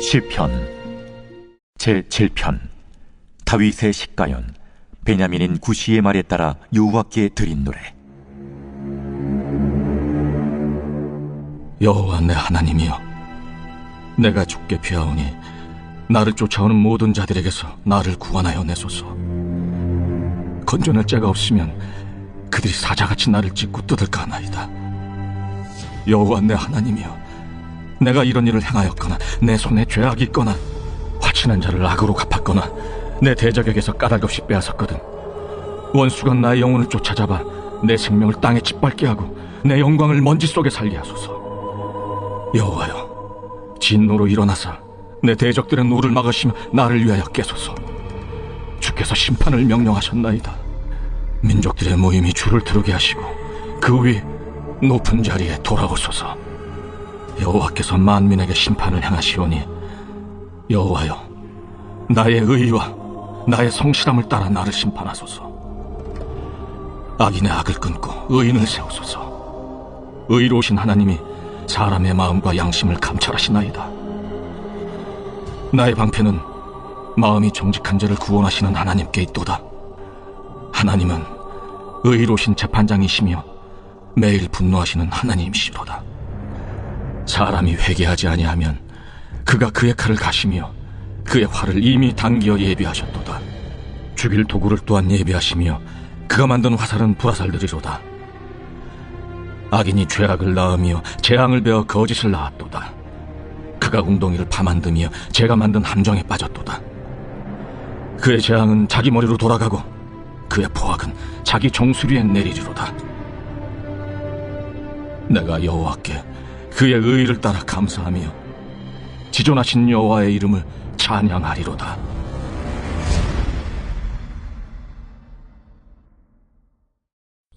시편. 제 7편. 다윗의 식가연 베냐민인 구시의 말에 따라 여호와께 드린 노래. 여호와 내 하나님이여 내가 죽게 피하오니 나를 쫓아오는 모든 자들에게서 나를 구원하여 내소서 건져낼 자가 없으면 그들이 사자같이 나를 찢고 뜯을까 하나이다. 여호와 내 하나님이여 내가 이런 일을 행하였거나 내 손에 죄악이 있거나 화친한 자를 악으로 갚았거나 내 대적에게서 까닭 없이 빼앗았거든. 원수가 나의 영혼을 쫓아잡아 내 생명을 땅에 짓밟게 하고 내 영광을 먼지 속에 살게 하소서. 여호와여 진노로 일어나사 내 대적들의 노를 막으시며 나를 위하여 깨소서 주께서 심판을 명령하셨나이다. 민족들의 모임이 줄을 트르게 하시고 그 위 높은 자리에 돌아오소서. 여호와께서 만민에게 심판을 행하시오니 여호와여 나의 의와 나의 성실함을 따라 나를 심판하소서. 악인의 악을 끊고 의인을 세우소서. 의로우신 하나님이 사람의 마음과 양심을 감찰하시나이다. 나의 방패는 마음이 정직한 자를 구원하시는 하나님께 있도다. 하나님은 의로우신 재판장이시며 매일 분노하시는 하나님이시로다. 사람이 회개하지 아니하면 그가 그의 칼을 가시며 그의 활을 이미 당기어 예비하셨도다. 죽일 도구를 또한 예비하시며 그가 만든 화살은 불화살들이로다. 악인이 죄악을 낳으며 재앙을 베어 거짓을 낳았도다. 그가 웅덩이를 파만드며 제가 만든 함정에 빠졌도다. 그의 재앙은 자기 머리로 돌아가고 그의 포악은 자기 종수리에 내리리로다. 내가 여호와께 그의 의를 따라 감사하며 지존하신 여호와의 이름을 찬양하리로다.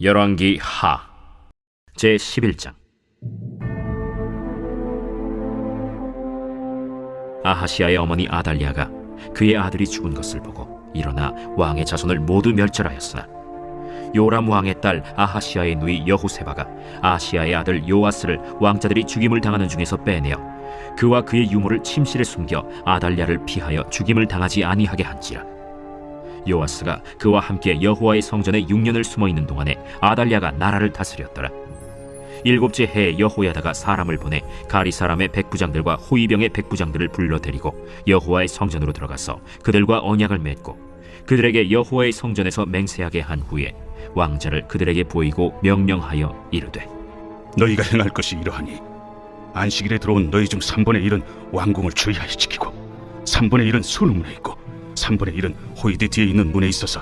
열왕기 하 제 11장 아하시아의 어머니 아달리아가 그의 아들이 죽은 것을 보고 일어나 왕의 자손을 모두 멸절하였으나 요람 왕의 딸 아하시아의 누이 여호세바가 아시아의 아들 요아스를 왕자들이 죽임을 당하는 중에서 빼내어 그와 그의 유모를 침실에 숨겨 아달리아를 피하여 죽임을 당하지 아니하게 한지라 요아스가 그와 함께 여호와의 성전에 6년을 숨어 있는 동안에 아달리아가 나라를 다스렸더라. 일곱째 해에 여호야다가 사람을 보내 가리 사람의 백부장들과 호위병의 백부장들을 불러 데리고 여호와의 성전으로 들어가서 그들과 언약을 맺고 그들에게 여호와의 성전에서 맹세하게 한 후에 왕자를 그들에게 보이고 명령하여 이르되 너희가 행할 것이 이러하니 안식일에 들어온 너희 중 3분의 1은 왕궁을 주의하여 지키고 3분의 1은 수능문에 있고 3분의 1은 호이드 뒤에 있는 문에 있어서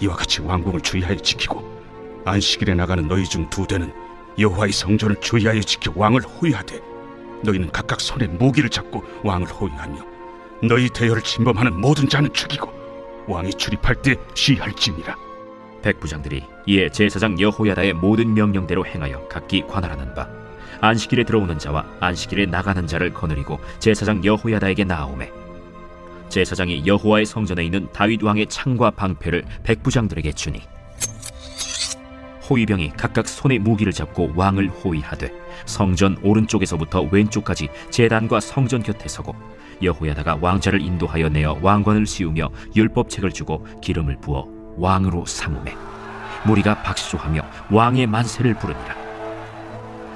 이와 같이 왕궁을 주의하여 지키고 안식일에 나가는 너희 중 두 대는 여호와의 성전을 주의하여 지켜 왕을 호위하되 너희는 각각 손에 무기를 잡고 왕을 호위하며 너희 대열을 침범하는 모든 자는 죽이고 왕이 출입할 때 시할지니라. 백부장들이 이에 제사장 여호야다의 모든 명령대로 행하여 각기 관할하는 바 안식일에 들어오는 자와 안식일에 나가는 자를 거느리고 제사장 여호야다에게 나아오매 제사장이 여호와의 성전에 있는 다윗 왕의 창과 방패를 백부장들에게 주니 호위병이 각각 손에 무기를 잡고 왕을 호위하되 성전 오른쪽에서부터 왼쪽까지 제단과 성전 곁에 서고 여호야다가 왕자를 인도하여 내어 왕관을 씌우며 율법책을 주고 기름을 부어 왕으로 삼음해 무리가 박수하며 왕의 만세를 부르니라.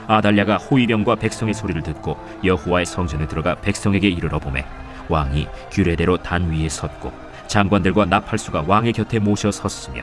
아달랴가 호위병과 백성의 소리를 듣고 여호와의 성전에 들어가 백성에게 이르러 보매 왕이 규례대로 단 위에 섰고 장관들과 나팔수가 왕의 곁에 모셔 섰으며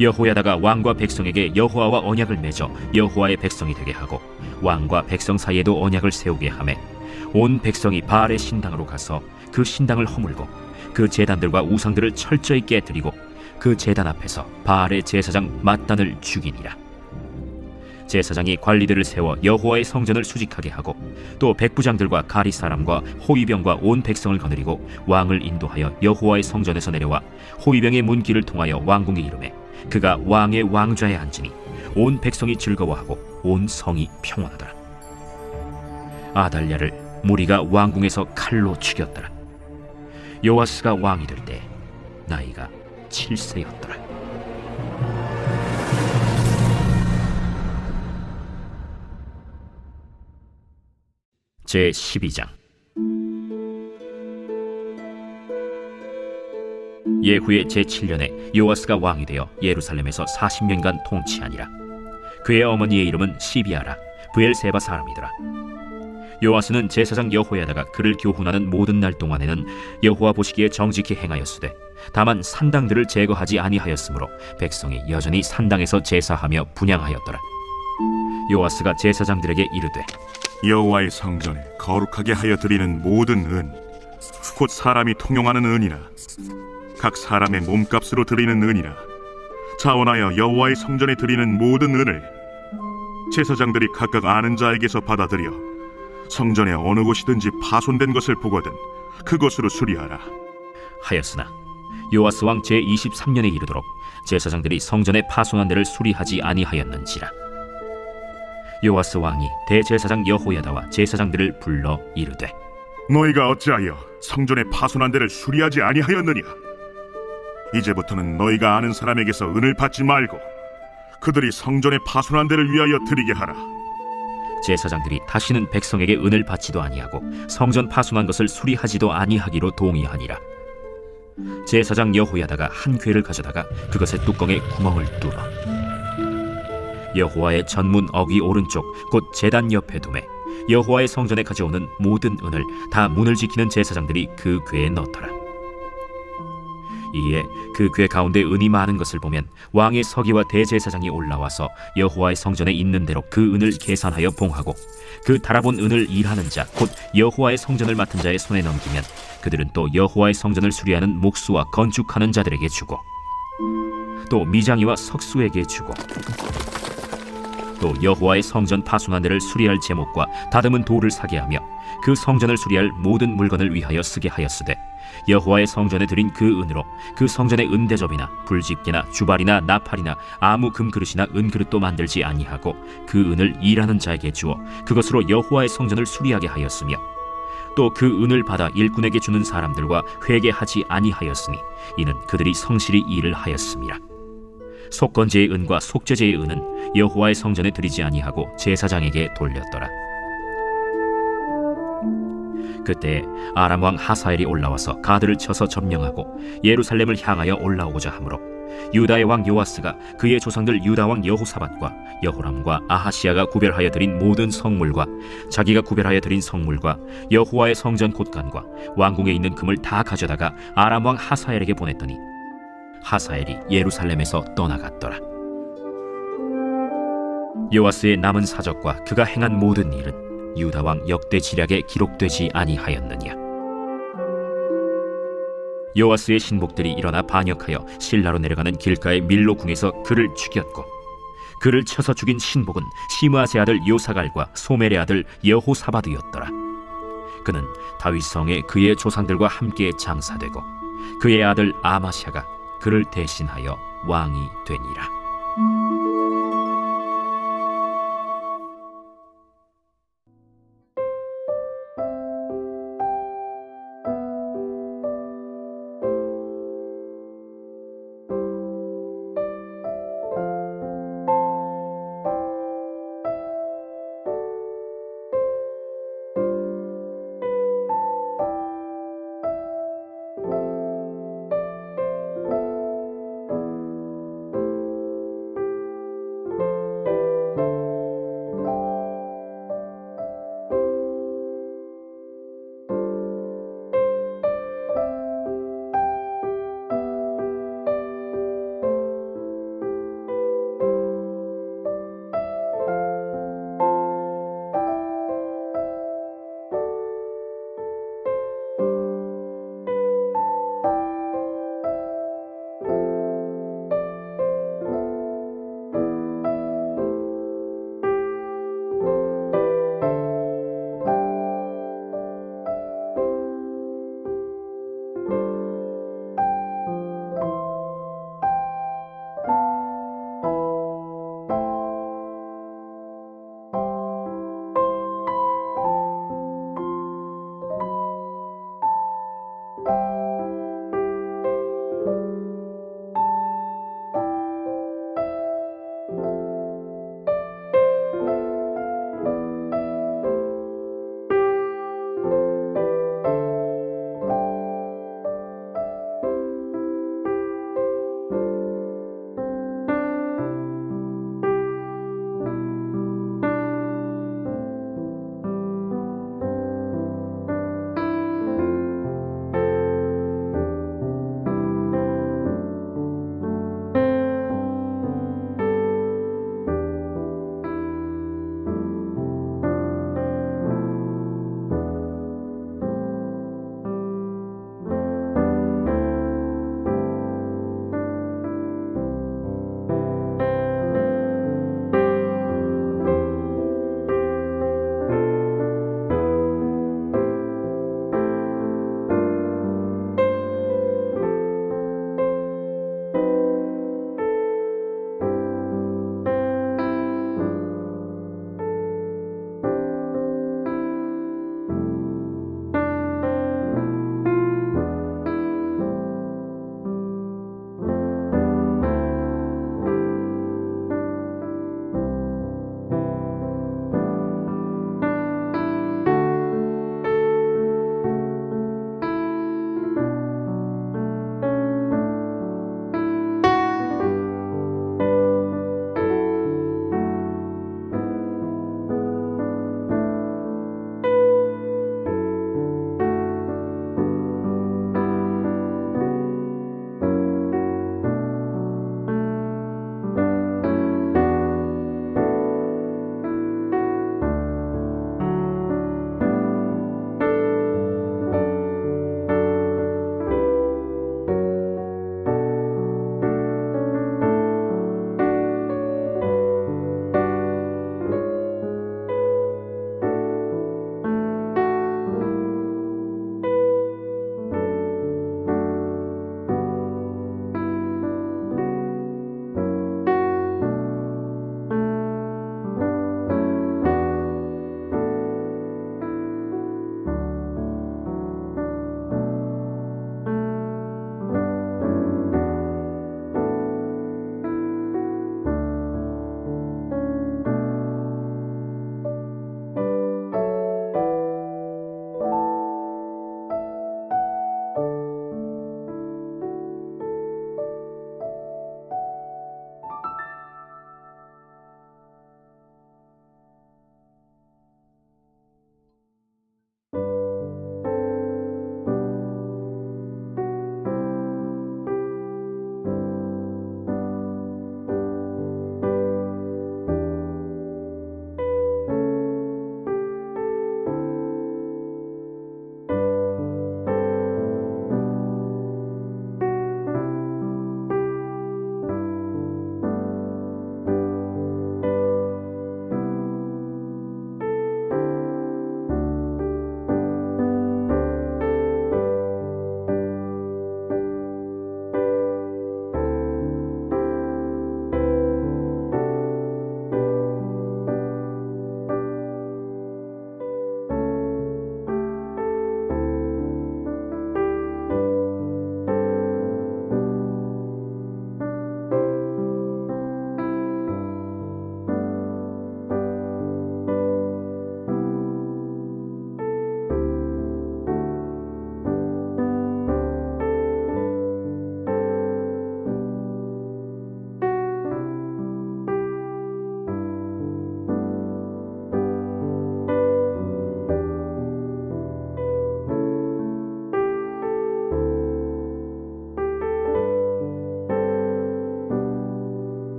여호야다가 왕과 백성에게 여호와와 언약을 맺어 여호와의 백성이 되게 하고 왕과 백성 사이에도 언약을 세우게 하매 온 백성이 바알의 신당으로 가서 그 신당을 허물고 그 제단들과 우상들을 철저히 깨뜨리고 그 제단 앞에서 바알의 제사장 mat단을 죽이니라. 제사장이 관리들을 세워 여호와의 성전을 수직하게 하고 또 백부장들과 가리 사람과 호위병과 온 백성을 거느리고 왕을 인도하여 여호와의 성전에서 내려와 호위병의 문길을 통하여 왕궁에 이르매 그가 왕의 왕좌에 앉으니 온 백성이 즐거워하고 온 성이 평온하더라. 아달랴를 무리가 왕궁에서 칼로 죽였더라. 요아스가 왕이 될 때 나이가 7세였더라. 제 12장 예후의 제 7년에 요아스가 왕이 되어 예루살렘에서 40년간 통치하니라. 그의 어머니의 이름은 시비아라 브엘세바 사람이더라. 요아스는 제사장 여호야다가 그를 교훈하는 모든 날 동안에는 여호와 보시기에 정직히 행하였으되 다만 산당들을 제거하지 아니하였으므로 백성이 여전히 산당에서 제사하며 분양하였더라. 요아스가 제사장들에게 이르되 여호와의 성전에 거룩하게 하여 드리는 모든 은, 곧 사람이 통용하는 은이나 각 사람의 몸값으로 드리는 은이나 자원하여 여호와의 성전에 드리는 모든 은을 제사장들이 각각 아는 자에게서 받아들여 성전의 어느 곳이든지 파손된 것을 보거든 그것으로 수리하라. 하였으나 요아스 왕 제 23년에 이르도록 제사장들이 성전의 파손한 데를 수리하지 아니하였는지라 요아스 왕이 대제사장 여호야다와 제사장들을 불러 이르되 너희가 어찌하여 성전의 파손한 데를 수리하지 아니하였느냐? 이제부터는 너희가 아는 사람에게서 은을 받지 말고 그들이 성전의 파손한 데를 위하여 드리게 하라. 제사장들이 다시는 백성에게 은을 받지도 아니하고 성전 파손한 것을 수리하지도 아니하기로 동의하니라 제사장 여호야다가 한 궤를 가져다가 그것의 뚜껑에 구멍을 뚫어 여호와의 전문 어귀 오른쪽 곧 제단 옆에 두매 여호와의 성전에 가져오는 모든 은을 다 문을 지키는 제사장들이 그 궤에 넣더라 이에 그 궤 가운데 은이 많은 것을 보면 왕의 서기와 대제사장이 올라와서 여호와의 성전에 있는 대로 그 은을 계산하여 봉하고 그 달아본 은을 일하는 자 곧 여호와의 성전을 맡은 자의 손에 넘기면 그들은 또 여호와의 성전을 수리하는 목수와 건축하는 자들에게 주고 또 미장이와 석수에게 주고 또 여호와의 성전 파손한 데를 수리할 제목과 다듬은 돌을 사게 하며 그 성전을 수리할 모든 물건을 위하여 쓰게 하였으되 여호와의 성전에 드린 그 은으로 그 성전의 은대접이나 불집게나 주발이나 나팔이나 아무 금그릇이나 은그릇도 만들지 아니하고 그 은을 일하는 자에게 주어 그것으로 여호와의 성전을 수리하게 하였으며 또 그 은을 받아 일꾼에게 주는 사람들과 회개하지 아니하였으니 이는 그들이 성실히 일을 하였음이라 속건제의 은과 속죄제의 은은 여호와의 성전에 드리지 아니하고 제사장에게 돌렸더라. 그때 아람 왕 하사엘이 올라와서 가드를 쳐서 점령하고 예루살렘을 향하여 올라오고자 하므로 유다의 왕 요아스가 그의 조상들 유다 왕 여호사밧과 여호람과 아하시아가 구별하여 드린 모든 성물과 자기가 구별하여 드린 성물과 여호와의 성전 곳간과 왕궁에 있는 금을 다 가져다가 아람 왕 하사엘에게 보냈더니 하사엘이 예루살렘에서 떠나갔더라. 요아스의 남은 사적과 그가 행한 모든 일은 유다 왕 역대 지략에 기록되지 아니하였느냐. 요아스의 신복들이 일어나 반역하여 신라로 내려가는 길가의 밀로 궁에서 그를 죽였고 그를 쳐서 죽인 신복은 시므아세 아들 요사갈과 소멜의 아들 여호사바드였더라. 그는 다윗 성에 그의 조상들과 함께 장사되고 그의 아들 아마샤가 그를 대신하여 왕이 되니라.